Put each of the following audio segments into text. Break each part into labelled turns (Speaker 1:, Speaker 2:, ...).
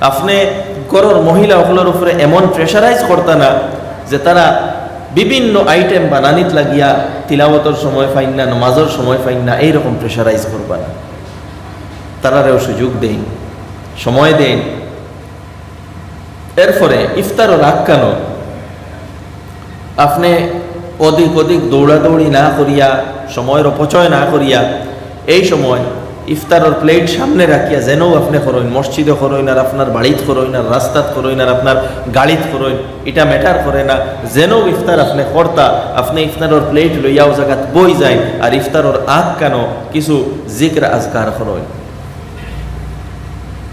Speaker 1: আপনি গরর মহিলা সকলের উপরে এমন প্রেশারাইজ করতা না যে তারা বিভিন্ন আইটেম বানানিত লাগিয়া তিলাবতর সময় পাইন না, নমাজের সময় পাইন না, এইরকম প্রেশারাইজ করবা না। তারারেও সুযোগ দেন সময় দেন এরপরে ইফতারও রাগ কেন? আপনি অধিক অধিক দৌড়াদৌড়ি না করিয়া, সময়ের অপচয় না করিয়া, এই সময় ইফতারের প্লেট সামনে রাখিয়া যেন আপনি করইন মসজিদে করইন আর আপনার বাড়িত করইন আর রাস্তাত করইন আর আপনার গাড়িত করইন এটা ম্যাটার করে না। যেন ইফতার আপনি কর্তা, আপনি ইফতারের প্লেট লইয়াও জায়গাত বই যায় আর ইফতারের আগ কেন? কিছু জিক্র আজকার করইন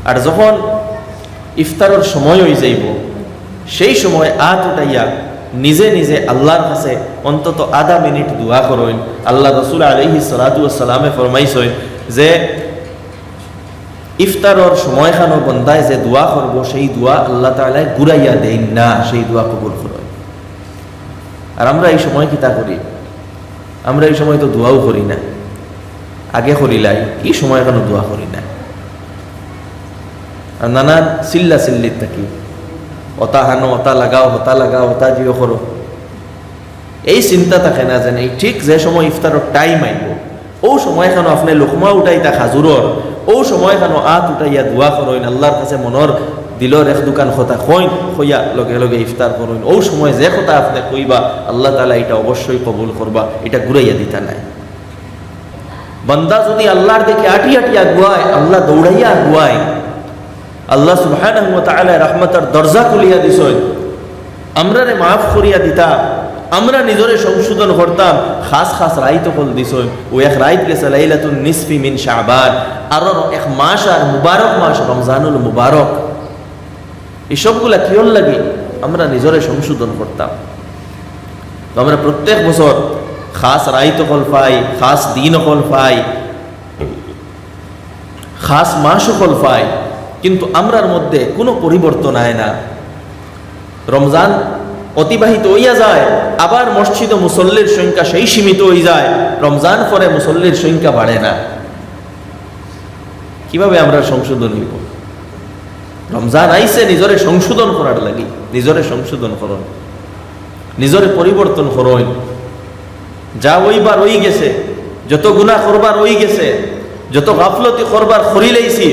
Speaker 1: আর যখন ইফতারের সময় হয়ে যাইব, সেই সময় আত উঠাইয়া নিজে নিজে আল্লাহর কাছে অন্তত আধা মিনিট দোয়া করইন আল্লাহ রসুল আলহি সালাতামে ফরমাইছেন যে ইফতারর সময়খানো বন্ধায় যে দোয়া করব, সেই দোয়া আল্লাহ তালায় ঘুরাইয়া দেই না, সেই দোয়া কবুল করই আর আমরা এই সময় কিতা করি? আমরা এই সময় তো দোয়াও করি না। আগে করিলাই এই সময় এখনও দোয়া করি না? আর নানা চিল্লা চিল্লিত থাকি। অতা হানো, অতা লাগাও, হতা লাগাও, হতা জিও করো। এই চিন্তা থাকে না যেন ঠিক যে সময় ইফতারের টাইম আইব ও সময়খানো আপনি লোকমা উঠাইতা খাজুরর ও সময়খানো আত উঠাইয়া দোয়া করইন আল্লাহর কাছে মনের দিলর এক দোকান কথা কইন কইয়া লগে লগে ইফতার করইন ও সময় যে কথা আপনি কইবা আল্লাহ তালা এটা অবশ্যই কবুল করবা এটা ঘুরাইয়া দিতা নাই। বান্দা যদি আল্লাহর দেখে আটি আটি আগুয়ায় আল্লাহ দৌড়াইয়া আগুয়ায় আল্লাহ তাআলা রহমতের দরজা খুলিয়া দিছই আমরারে মাফ করিয়া দিতা আমরা নিজরে সংশোধন করতাম। খাস খাস রাইত কল দিছই। ও এক রাইত গেছে লাইলাতুন নিসফি মিন শাবান। আর এক মাস আর মুবারক মাস, রমজানুল মুবারক। এসবগুলা কিয়র লাগে? আমরা নিজরে সংশোধন করতাম। তো আমরা প্রত্যেক বছর খাস রাইত কল পাই, খাস দিন কল পাই, খাস মাস কল পাই। কিন্তু আমরার মধ্যে কোনো পরিবর্তন আয় না। রমজান অতিবাহিত হইয়া যায়, আবার মসজিদ ও মুসল্লির সংখ্যা সেই সীমিত হয়ে যায়, রমজান পরে মুসল্লির সংখ্যা বাড়ে না। কীভাবে আমরা সংশোধন হইব? রমজান আইসে নিজরে সংশোধন করার লাগি, নিজরে সংশোধন করুন, নিজরে পরিবর্তন করুন। যা ওইবার ওই গেছে, যত গুণা করবার ওই গেছে, যত গাফলতি করবার খরিলাইছি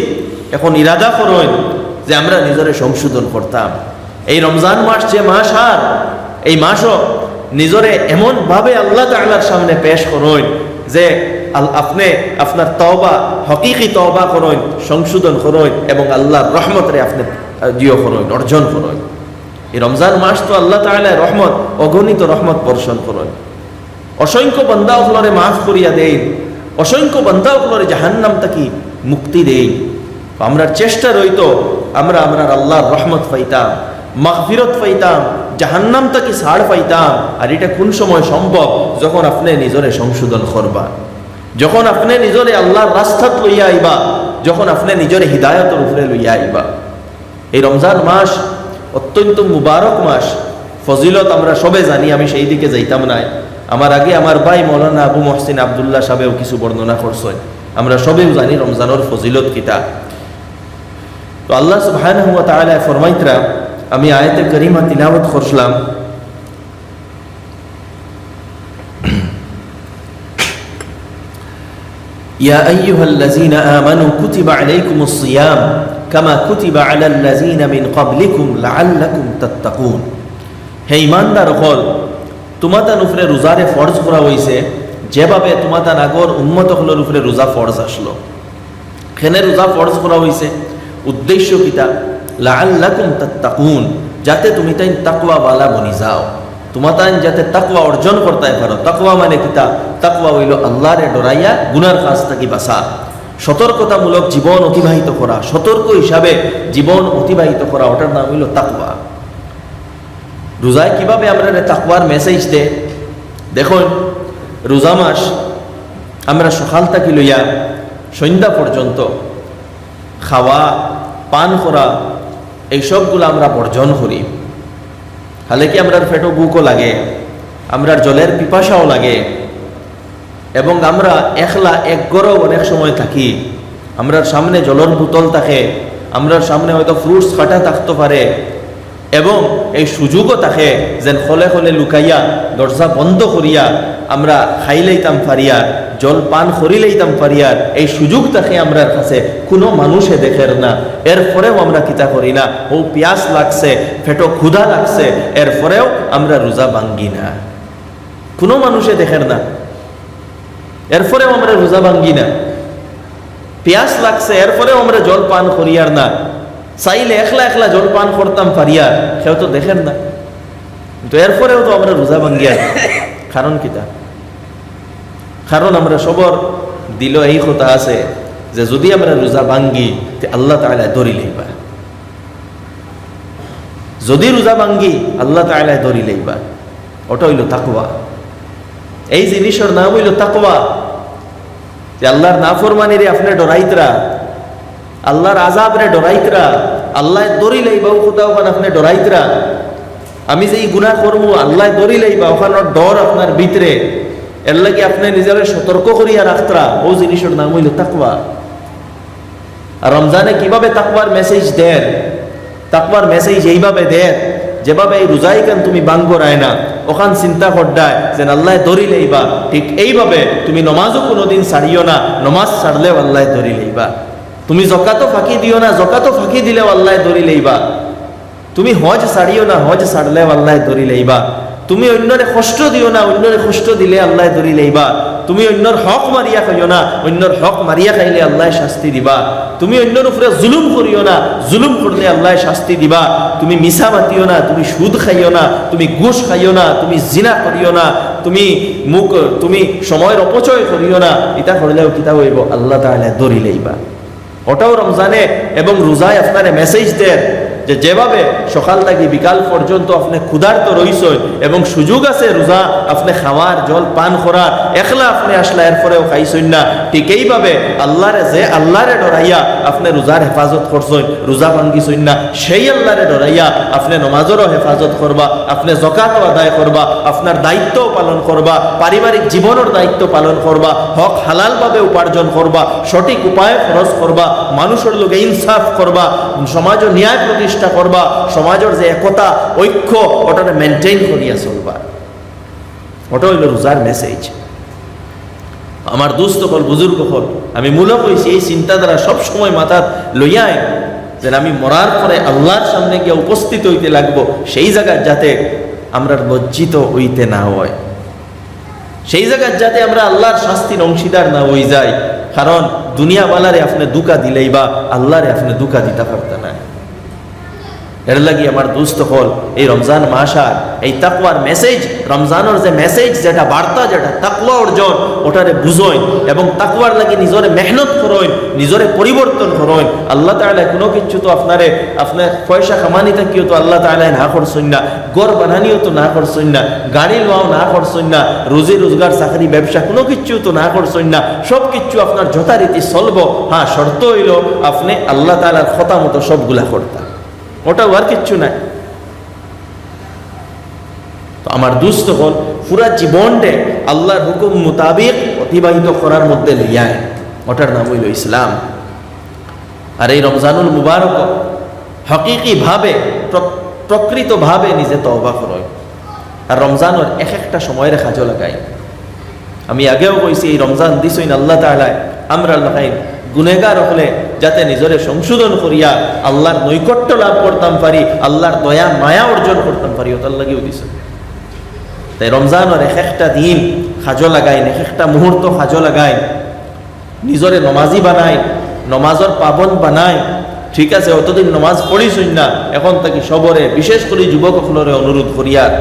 Speaker 1: এখন ইরাদা করুন যে আমরা নিজরে সংশোধন করতাম। এই রমজান মাস যে মাস আর, এই মাসও নিজরে এমনভাবে আল্লাহ তাল্লার সামনে পেশ করুন যে আপনি আপনার তওবা, হকিকি তওবা করুন, সংশোধন করুন এবং আল্লাহর রহমতরে আপনি জিও করুন, অর্জন করুন। এই রমজান মাস তো আল্লাহ তাআলা রহমত, অগণিত রহমত বর্ষণ করুন। অসংখ্য বান্দা ওগুলোরে মাফ করিয়া দেই অসংখ্য বান্দা ওগুলোরে জাহান্নাম তাকি মুক্তি দেই আমরা চেষ্টা রইত, আমরা আমরা আল্লাহর রহমত পাইতাম। মাহফিরত পাইতাম জাহান্নাম তাকে ছাড় পাইতাম আর এটা কোন সময় সম্ভব? যখন আপনি নিজরে সংশোধন করবা। যখন আপনি নিজরে আল্লাহর রাস্তাত লইয়া আইবা। যখন আপনি নিজরে হৃদায়তের উপরে লইয়া আইবা। এই রমজান মাস অত্যন্ত মুবারক মাস। ফজিলত আমরা সবে জানি, আমি সেই দিকে যাইতাম নাই। আমার আগে আমার ভাই মৌলানা আবু মহসিন আবদুল্লাহ সাহেবেও কিছু বর্ণনা করছেন। আমরা সবেও জানি রমজানের ফজিলত কিতা। তো আল্লাহ তাআলা ফরমাইতরা আমি আয়াতে করিমা তিলাওয়াত করছিলাম يا أيها الذين آمنوا كتب عليكم الصيام كما كتب على الذين من قبلكم لعلكم تتقون হে ইমানদার হল তোমাতান উপরে রোজারে ফরজ করা হয়েছে যেভাবে তোমাতান আগর উন্মত হলের উপরে রোজা ফরজ আসলো খেনে রোজা ফরজ করা হয়েছে উদ্দেশ্য কিতা লাআল্লাকুম তাত্তাকুন, যাতে তুমি তাই বালা বনি যাও। তোমার তাই যাতে তাকওয়া অর্জন করতে পারো। তাকওয়া মানে কিতা তাকওয়া হইল আল্লাহরে ডরাইয়া গুনার কাজ থাকি বাসা সতর্কতামূলক জীবন অতিবাহিত করা। সতর্ক হিসাবে জীবন অতিবাহিত করা, ওটার নাম হইল তাকওয়া। রোজায় কীভাবে আমরা তাকওয়ার মেসেজ দে দেখুন, রোজা মাস আমরা সকাল থাকি লইয়া সন্ধ্যা পর্যন্ত খাওয়া, পান করা এই সবগুলো আমরা বর্জন করি। তাহলে কি আমরা ফেটো বুকও লাগে? আমরার জলের পিপাসাও লাগে। এবং আমরা একলা এক গরম অনেক সময় থাকি। আমরার সামনে জলের বোতল থাকে। আমরার সামনে হয়তো ফ্রুটস কাটা থাকতে পারে। এবং এই সুযোগও থাকে যেন খলে খলে লুকাইয়া দরজা বন্ধ করিয়া আমরা খাইলেইতাম পারিয়ার জল পান করিলেইতাম পারিয়ার এই সুযোগ থাকে আমরার কাছে কোনো মানুষে দেখের না। এরপরেও আমরা কিতা করি না। ও পিয়াস লাগছে, ফেটো ক্ষুধা লাগছে এরপরেও আমরা রোজা ভাঙ্গি না। কোনো মানুষে দেখের না। এরপরেও আমরা রোজা ভাঙ্গি না। পিয়াস লাগছে এরপরেও আমরা জল পান করিয়ার না। চাইলে একলা একলা জল পান করতাম পারিয়ার সেও তো দেখেন না। কিন্তু এরপরেও তো আমরা রোজা ভাঙ্গিয়ার কারণ কিতা কারণ আমরা সবর দিল এই কথা আছে যে যদি আমরা রোজা ভাঙ্গি, তে আল্লাহ তাআলা ধরি লইবা। যদি রোজা ভাঙ্গি, আল্লাহ তাআলা ধরি লইবা। ওটা হইল তাকওয়া। এই জিনিসের নাম হইল তাকওয়া। যে আল্লাহর নাফরমানিরে আপনি ডরাইতরা আল্লাহর আজাবরে ডরাইতরা আল্লাহ দরি লইবা কোথাও ওখানে আপনি ডরাইতরা। আমি যে এই গুণা করব আল্লাহ দরি লইবা ওখানে ডর আপনার ভিতরে। এর লাগে আপনি নিজের সতর্ক করিয়া রাখতরা, ও জিনিসের নাম হইল আর রমজানে কীভাবে তাকওয়ার মেসেজ দেন? তাকওয়ার মেসেজ এইভাবে দেন, যেভাবে এই রোজাই কেন তুমি বাঙ্গ রায় না? ওখান চিন্তা করডায় যে আল্লাহ দরি লইবা। ঠিক এইভাবে তুমি নমাজও কোনোদিন ছাড়িও না, নমাজ ছাড়লেও আল্লাহ দরি লইবা। তুমি জকাতো ফাঁকি দিও না জকাতো ফাঁকি দিলেও আল্লাহ দরি লইবা। তুমি হজ ছাড়িও না, হজ ছাড়লেও আল্লাহ দরি লইবা। তুমি অন্যরে কষ্ট দিও না, অন্যরে কষ্ট দিলে আল্লাহ দরি লইবা। তুমি অন্যর হক মারিয়া খাইও না, অন্যর হক মারিয়া খাইলে আল্লাহ শাস্তি দিবা। তুমি অন্যর উপরে জুলুম করিও না, জুলুম করলে আল্লাহ শাস্তি দিবা। তুমি মিছা মাতিও না, তুমি সুদ খাইও না, তুমি ঘুষ খাইও না, তুমি জিনা করিও না, তুমি মুখ, তুমি সময়ের অপচয় করিও না, এটা করলেও কিতা হইব? আল্লাহ তাহলে দরি লইবা। ওটাও রমজানে এবং রোজায় আপনারে মেসেজ দেন যে যেভাবে সকাল থেকে বিকাল পর্যন্ত আপনি ক্ষুধার্ত রইছেন এবং সুযোগ আছে রোজা আপনি খাওয়ার, জল পান করার, একলা আপনি আসলা, এরপরেও খাইছেন না। ঠিক এইভাবে আল্লাহরে যে, আল্লাহরে ডরাইয়া আপনি রোজার হেফাজত করছেন রোজা ভাঙ্গিছেন না, সেই আল্লাহরে ডরাইয়া আপনি নমাজেরও হেফাজত করবা, আপনি জকাতও আদায় করবা, আপনার দায়িত্বও পালন করবা, পারিবারিক জীবনের দায়িত্ব পালন করবা, হক হালালভাবে উপার্জন করবা, সঠিক উপায়ে খরচ করবা, মানুষের লোকে ইনসাফ করবা, সমাজও ন্যায় প্রতিষ্ঠা করবা, সমাজের যে একতা, ঐক্য ওটা মেনটেন করিয়া চলবা। ওটা হইল রোজার মেসেজ আমার দুস্থ হল বুজুর্গ হল আমি মূলত হয়েছি, এই চিন্তাধারা সবসময় মাথার লইয়াই। যে আমি মরার পরে আল্লাহর সামনে গিয়ে উপস্থিত হইতে লাগবো, সেই জায়গার যাতে আমরা লজ্জিত হইতে না হয়। সেই জায়গার যাতে আমরা আল্লাহর শাস্তির অংশীদার না হয়ে যাই। কারণ দুনিয়াওয়ালারে আপনি দুকা দিলেই বা আল্লাহরে আপনি দুকা দিতে পারতেন না। এর লাগি আমার দুস্থ হল এই রমজান মাস আর এই তাকওয়ার মেসেজ রমজানের যে মেসেজ যেটা বার্তা, যেটা তাকওয়া অর্জন, ওটারে বুঝোই এবং তাকওয়ার লাগি নিজরে মেহনত করোই নিজরে পরিবর্তন করোই আল্লাহ তাআলা কোনো কিছু তো আপনারে, আপনার পয়সা কামানি থাকিও তো আল্লাহ তাআলা না করছেন না। গড় বানানিও তো না করছেন না। গাড়ি লোয়াও না করছেন না। রুজি রোজগার, চাকরি, ব্যবসা কোনো কিছু তো না করছেন না। সব কিছু আপনার যথারীতি চলব। হ্যাঁ শর্ত হইল আপনি আল্লাহ তাআলার কথা মতো সবগুলা করতাম ওটা আর কিচ্ছু নাই। আমার দুস্থ হল পুরা জীবনটে আল্লাহর হুকুম মোতাবিক অতিবাহিত করার মধ্যে লইয়ায় ওটার নাম হইল ইসলাম। আর এই রমজানুল মুবারক হকিকি ভাবে প্রকৃতভাবে নিজে তওবা করয়। আর রমজানের এক একটা সময়ের কাজও লাগাই আমি আগেও কইছি, এই রমজান দিছইন আল্লাহ তাআলায়। আমরা লাগাই গুনেগার হলে যাতে নিজরে সংশোধন করিয়া আল্লাহর নৈকট্য লাভ করতাম পারি, আল্লাহর দয়া, মায়া অর্জন করতাম পারি, ওটার লাগিও দিছে। তাই রমজানের এক একটা দিন সাজো লাগাই, এক একটা মুহূর্ত সাজো লাগাই নিজরে নমাজি বানাই নমাজর পাবন বানাই, ঠিক আছে, অতদিন নমাজ পড়িছই না, এখন তাকে সবরে বিশেষ করে যুবকসকলরে অনুরোধ করিয়ার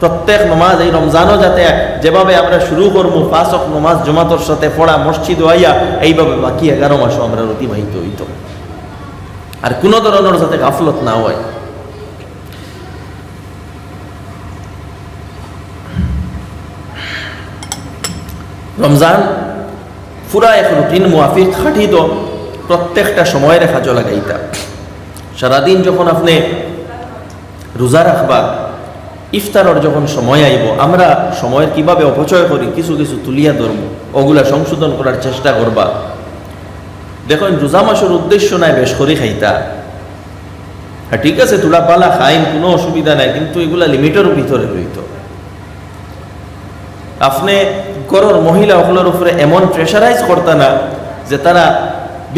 Speaker 1: প্রত্যেক নমাজ এই রমজানও যাতে যেভাবে আমরা শুরু করব পাঁচক নমাজ জমাতর সাথে পড়া মসজিদ হইয়া এইভাবে বাকি এগারো মাসও আমরা অতিবাহিত হইত। আর কোনো ধরনের যাতে গাফলত না হয়। রমজান পুরা এখন রুটিন মুআফিক খাটিত প্রত্যেকটা সময় রেখা কাজও লাগাইতা। সারাদিন যখন আপনি রোজা রাখবা, ইফতারর যখন সময় আইব, আমরা সময়ের কীভাবে অপচয় করি, কিছু কিছু তুলিয়া ধরব ওগুলা সংশোধন করার চেষ্টা করবা। দেখুন, রোজা মাসের উদ্দেশ্য নাই বেশ করে খাইতা। হ্যাঁ ঠিক আছে, তুলা পালা খাইন, কোনো অসুবিধা নাই, কিন্তু এগুলা লিমিটের ভিতরে রইত। আপনি ঘরের মহিলা সকলের উপরে এমন প্রেশারাইজ করতা না যে তারা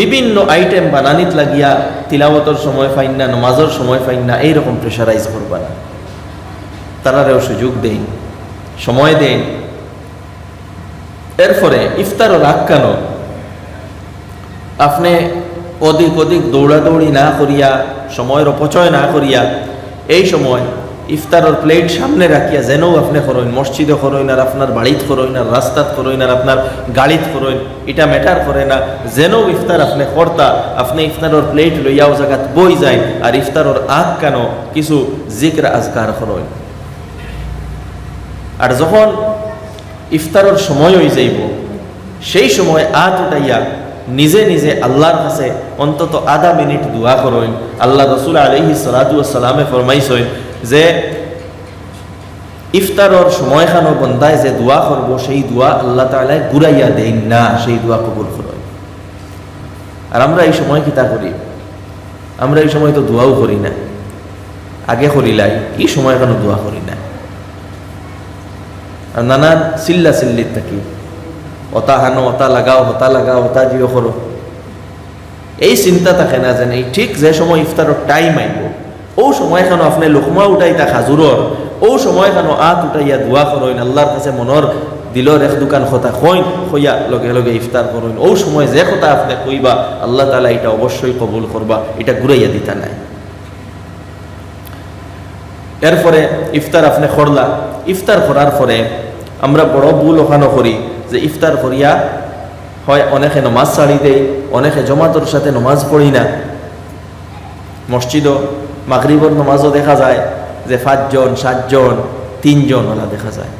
Speaker 1: বিভিন্ন আইটেম বানানিত লাগিয়া তিলাবতর সময় ফাইন না, নমাজের সময় পাইন না, এইরকম প্রেশারাইজ করবা না। তারারেও সুযোগ দেই, সময় দেন এরপরে ইফতারও রাগ কেন? আপনি অধিক অধিক দৌড়াদৌড়ি না করিয়া, সময়ের অপচয় না করিয়া, এই সময় ইফতারের প্লেট সামনে রাখিয়া যেনও আপনি করইন মসজিদে করইন আর আপনার বাড়িত করইন আর রাস্তাত করইন আর আপনার গাড়িত করইন এটা ম্যাটার করে না। যেনও ইফতার আপনি কর্তা, আপনি ইফতারের প্লেট লইয়াও জায়গাত বই যায় আর ইফতারের আগ কেন? কিছু জিক্র আজকার করইন আর যখন ইফতারের সময় হয়ে যাইব, সেই সময় আত উঠাইয়া নিজে নিজে আল্লাহর কাছে অন্তত আধা মিনিট দোয়া করইন আল্লাহ রসুল আলহি সালামে ফরমাইছইন যে ইফতারর সময়খানো বন্দায় যে দোয়া করব, সেই দোয়া আল্লাহ তালায় ঘুরাইয়া দেন না, সেই দোয়া কবুল করই আর আমরা এই সময় কিতা করি? আমরা এই সময় তো দোয়াও করি না। আগে করিলাই এই সময় কেন দোয়া করি না? আর নানান চিল্লা চিল্লিত থাকি। অতা হানো, অতা লাগাও, হতা লাগাও, হতা জিও করো। এই চিন্তা থাকে না যেন ঠিক যে সময় ইফতারের টাইম আইব ও সময়খানো আপনি লোকমা উঠাই তা খাজুরর ও সময়খানো আত উঠাইয়া দোয়া করইন আল্লাহর কাছে মনের দিলর এক দোকান কথা কইন কইয়া লগে লগে ইফতার করইন ও সময় যে কথা আপনি কইবা আল্লাহ তালা এটা অবশ্যই কবুল করবা এটা ঘুরাইয়া দিতা নাই। এরপরে ইফতার আপনি করলা ইফতার করার পরে আমরা বড় ভুল ওখানো করি যে ইফতার করিয়া হয় অনেকে নমাজ ছাড়ি দেই, অনেকে জমাতর সাথে নমাজ পড়ি না। মসজিদও মাগরিবর নমাজও দেখা যায় যে পাঁচজন, সাতজন, তিনজন ওলা দেখা যায়।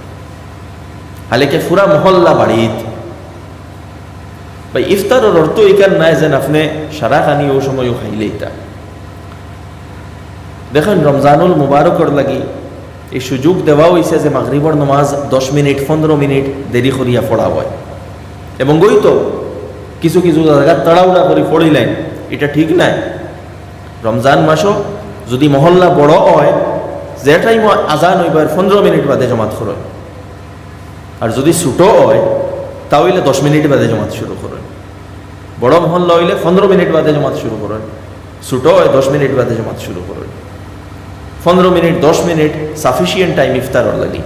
Speaker 1: হালেকে ফুরা মহল্লা বাড়িত। বা ইফতারের অর্থ এখান নাই যেন আপনি সারা খানি ও সময়ও খাইলে এটা দেখেন, রমজানুল মুবারকর লাগি এই সুযোগ দেওয়া হয়েছে যে মাগরিবর নমাজ দশ মিনিট, পনেরো মিনিট দেরি করিয়া পড়া হয়। এবং গই তো কিছু কিছু জায়গা তাড়াউড়া করে পড়িলেন, এটা ঠিক নাই। রমজান মাসও যদি মহল্লা বড় হয়, যে টাইম আজান হইবার পনেরো মিনিট বাদে জমাত করয় আর যদি ছোটো হয় তাহলে দশ মিনিট বাদে জমাত শুরু করেন। বড় মহল্লা হইলে পনেরো মিনিট বাদে জমাত শুরু করেন। ছোটো হয় দশ মিনিট বাদে জমাত শুরু করেন। পনেরো মিনিট, দশ মিনিট সাফিসিয়েন্ট টাইম ইফতারর লাগি।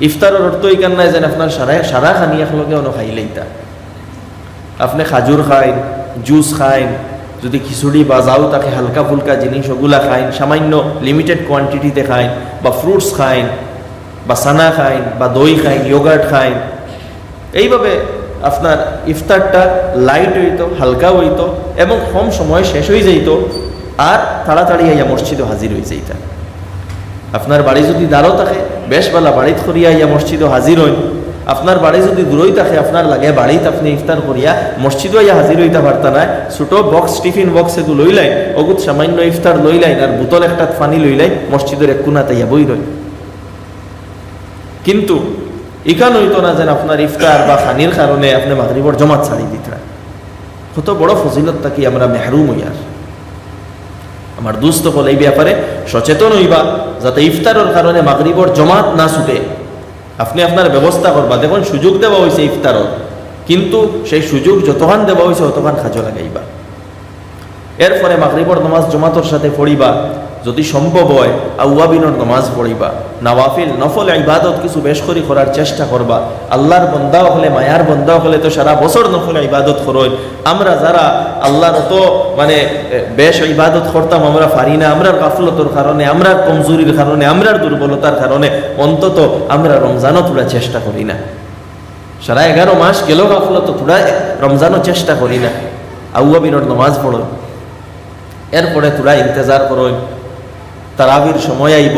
Speaker 1: ইফতারের অর্থ এই নাই যেন আপনার সারা সারা খানি একলগে অন খাইলেই তা। আপনি খাজুর খাইন, জুস খাইন যদি খিচুড়ি বা যাও তাকে হালকা ফুলকা জিনিস ওগুলা খাইন, সামান্য লিমিটেড কোয়ান্টিটিতে খাইন, বা ফ্রুটস খাইন, বা সানা খাইন, বা দই খাইন ইয়োগার্ট খাইন। এইভাবে আপনার ইফতারটা লাইট হইতো, হালকা হইতো, এবং কম সময় শেষ হয়ে যাইতো, আর তাড়াতাড়ি আইয়া মসজিদে হাজির হয়ে যাইতা। আপনার বাড়ি যদি দাঁড়ো থাকে বেশ বেলা বাড়িত করিয়া ইয়া মসজিদে হাজির হইন। আপনার বাড়ি যদি দূরই থাকে আপনার লাগে বাড়িত আপনি ইফতার করিয়া মসজিদও ইয়া হাজির হইতে পারতা না ছোট বক্স টিফিন বক্স এগু লইলাই অগুত সামান্য ইফতার লইলাইন আর বোতল একটা ফানি লইলাই মসজিদের এক কোনাতে ইয়া বই রই কিন্তু ইকান হইতো না যেন আপনার ইফতার বা খানির কারণে আপনি মাগরিবর জমাত ছাড়ি দিতা কত বড় ফজিলত থাকি আমরা মেহরুম হইয়ার আমার দুস্থ হল এই ব্যাপারে সচেতন হইবা, যাতে ইফতারের কারণে মাগরিবর জমাত না ছুটে। আপনি আপনার ব্যবস্থা করবা। দেখুন, সুযোগ দেওয়া হয়েছে ইফতারত। কিন্তু সেই সুযোগ যতক্ষণ দেওয়া হয়েছে অতক্ষণ খাজো লাগাইবা এরপরে মাগরিবর নমাজ জমাতর সাথে পড়িবা। যদি সম্ভব হয় আউয়াবিনর নমাজ পড়িবা নওয়াফিল নফল ইবাদত কিছু বেশ করি করার চেষ্টা করবা আল্লাহর বন্দাও হলে মায়ার বন্দাও হলে তো সারা বছর নফল ইবাদত করই আমরা যারা আল্লাহর অত মানে বেশ ইবাদত করতাম আমরা পারি না আমরার গাফলতর কারণে আমরার কমজোরির কারণে আমরার দুর্বলতার কারণে অন্তত আমরা রমজানও তোলা চেষ্টা করি না। সারা এগারো মাস গেল গাফলত তোরা রমজানও চেষ্টা করি না। আউয়াবিনর নমাজ পড়ো এরপরে তোরা ইন্তজার করো তারাবির সময় আইব।